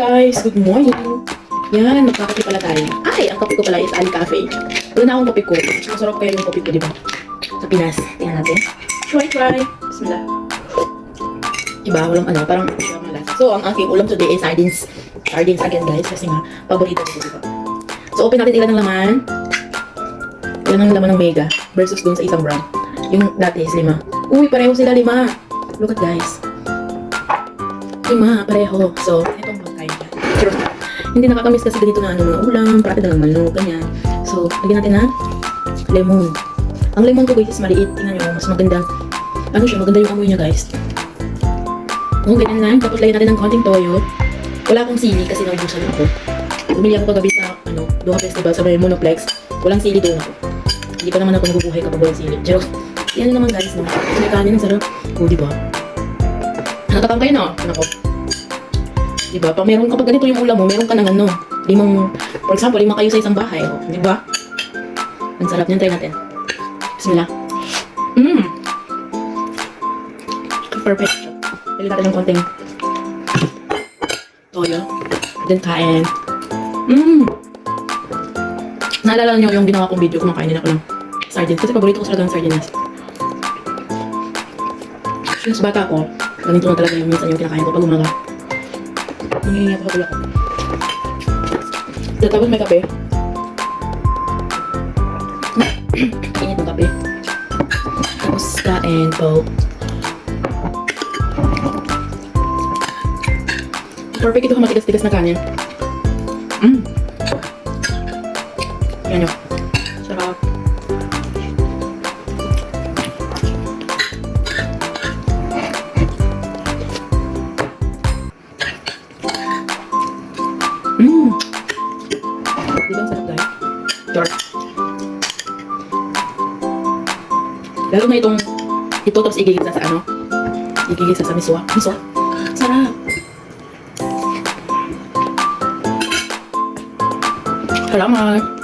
guys, good morning. Yan, magkakape pala tayo. Ay, ang kape ko pala is Ali Cafe. Wala na akong kape ko. Masarap kaya yung kape ko, di ba? Sa Pinas. Tingnan natin. Try, try. Bismillah. Diba, walang ano, parang walang malasa. So, ang aking ulam today is sardines. Sardines again, guys. Kasi nga, paborito ko, diba? So, open natin ilan ng laman. Ilan ng laman ng Mega versus dun sa isang brand. Yung dati is lima. Uy, pareho sila lima. Look at guys. Lima, pareho. So, itong Pero, hindi nakakamiss kasi ganito na ano, mga ulam, parati na lang manok, ganyan. So, lagyan natin ng lemon. Ang lemon ko guys is maliit. Tingnan nyo, mas maganda. Ano siya, maganda yung amoy niya guys. Oh, ganyan lang. Tapos lagyan natin ng konting toyo. Wala akong sili kasi naubusan ako. Bumili ako kagabi sa, ano, Doha Festival sa Monoplex. Walang sili doon ako. Hindi pa naman ako nabubuhay kapag walang sili. Pero, yan naman guys, no. May kanin, sarap. Oh, di ba? Natatangkay na. Nako. Di ba? Pag meron kapag ganito yung ulam mo, meron ka ng ano, limang, for example, lima kayo sa isang bahay, oh, di ba? Ang sarap niyan, try natin. Bismillah. Mmm! Perfect. Pili natin ng konting toyo. Then kain. Mmm! Naalala niyo yung ginawa kong video, kumakain din ako ng sardines. Kasi paborito ko talaga ng sardines. Since bata ko, ganito na talaga yung minsan yung kinakain ko pag umaga. Nangingi ako sa bulak ko. Tapos may kape. Init ng kape. Tapos kain po. Perfect ito matigas-tigas na kanin. Mmm. Yan yun. Sarap. Di ba sarap guys? Dark. Lalo na itong ito tapos igigisa sa ano? Igigisa sa miswa. Miswa. Sarap. Salamat.